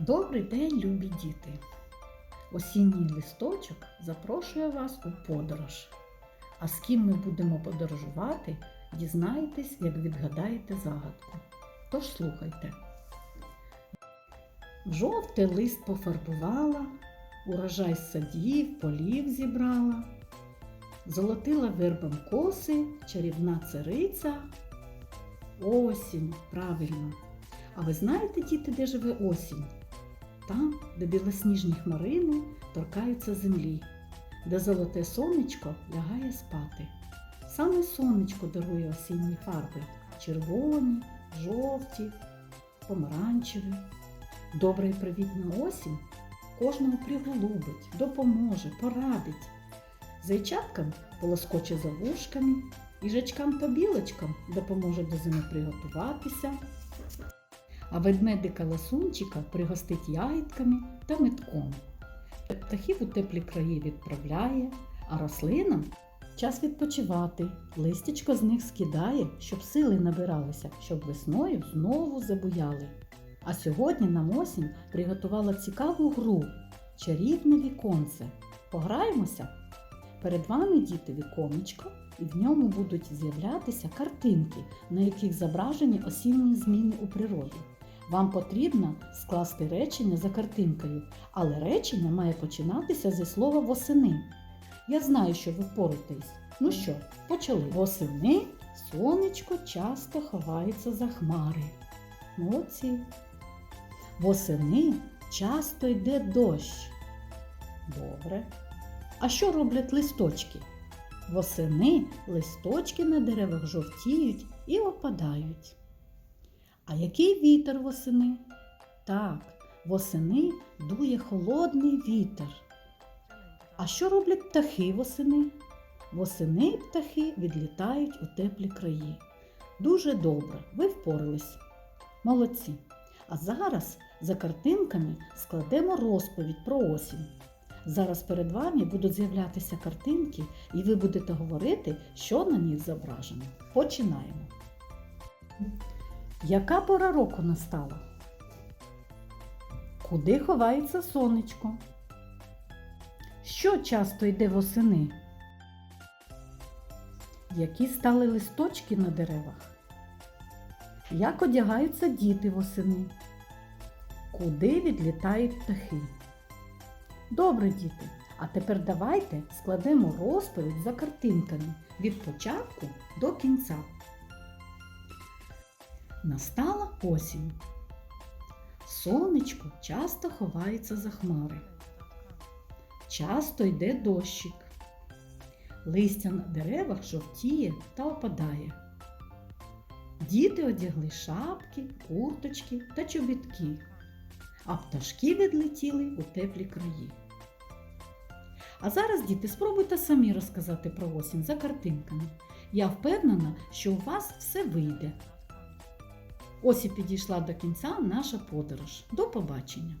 Добрий день, любі діти! Осінній листочок запрошує вас у подорож. А з ким ми будемо подорожувати, дізнаєтесь, як відгадаєте загадку. Тож слухайте. Жовтий лист пофарбувала, урожай садів, полів зібрала, золотила вербом коси, чарівна цариця. Осінь, правильно. А ви знаєте, діти, де живе осінь? Там, де білосніжні хмарини торкаються землі, де золоте сонечко лягає спати. Саме сонечко дарує осінні фарби червоні, жовті, помаранчеві. Добра і привітна осінь кожного приголубить, допоможе, порадить. Зайчаткам полоскоче за вушками, їжачкам та білочкам допоможе до зими приготуватися, а ведмедика ласунчика пригостить ягідками та метком. Птахів у теплі краї відправляє, а рослинам час відпочивати. Листячко з них скидає, щоб сили набиралися, щоб весною знову забуяли. А сьогодні нам осінь приготувала цікаву гру чарівне віконце. Пограємося? Перед вами діти віконечко, і в ньому будуть з'являтися картинки, на яких зображені осінні зміни у природі. Вам потрібно скласти речення за картинкою, але речення має починатися зі слова восени. Я знаю, що ви впораєтесь. Ну що, почали. Восени сонечко часто ховається за хмари. Молодці. Восени часто йде дощ. Добре. А що роблять листочки? Восени листочки на деревах жовтіють і опадають. А який вітер восени? Так, восени дує холодний вітер. А що роблять птахи восени? Восени птахи відлітають у теплі краї. Дуже добре, ви впорались. Молодці. А зараз за картинками складемо розповідь про осінь. Зараз перед вами будуть з'являтися картинки, і ви будете говорити, що на них зображено. Починаємо. Яка пора року настала? Куди ховається сонечко? Що часто йде восени? Які стали листочки на деревах? Як одягаються діти восени? Куди відлітають птахи? Добре, діти. А тепер давайте складемо розповідь за картинками від початку до кінця. Настала осінь. Сонечко часто ховається за хмари. Часто йде дощик. Листя на деревах жовтіє та опадає. Діти одягли шапки, курточки та чобітки, а пташки відлетіли у теплі краї. А зараз, діти, спробуйте самі розказати про осінь за картинками. Я впевнена, що у вас все вийде. Ось і підійшла до кінця наша подорож. До побачення!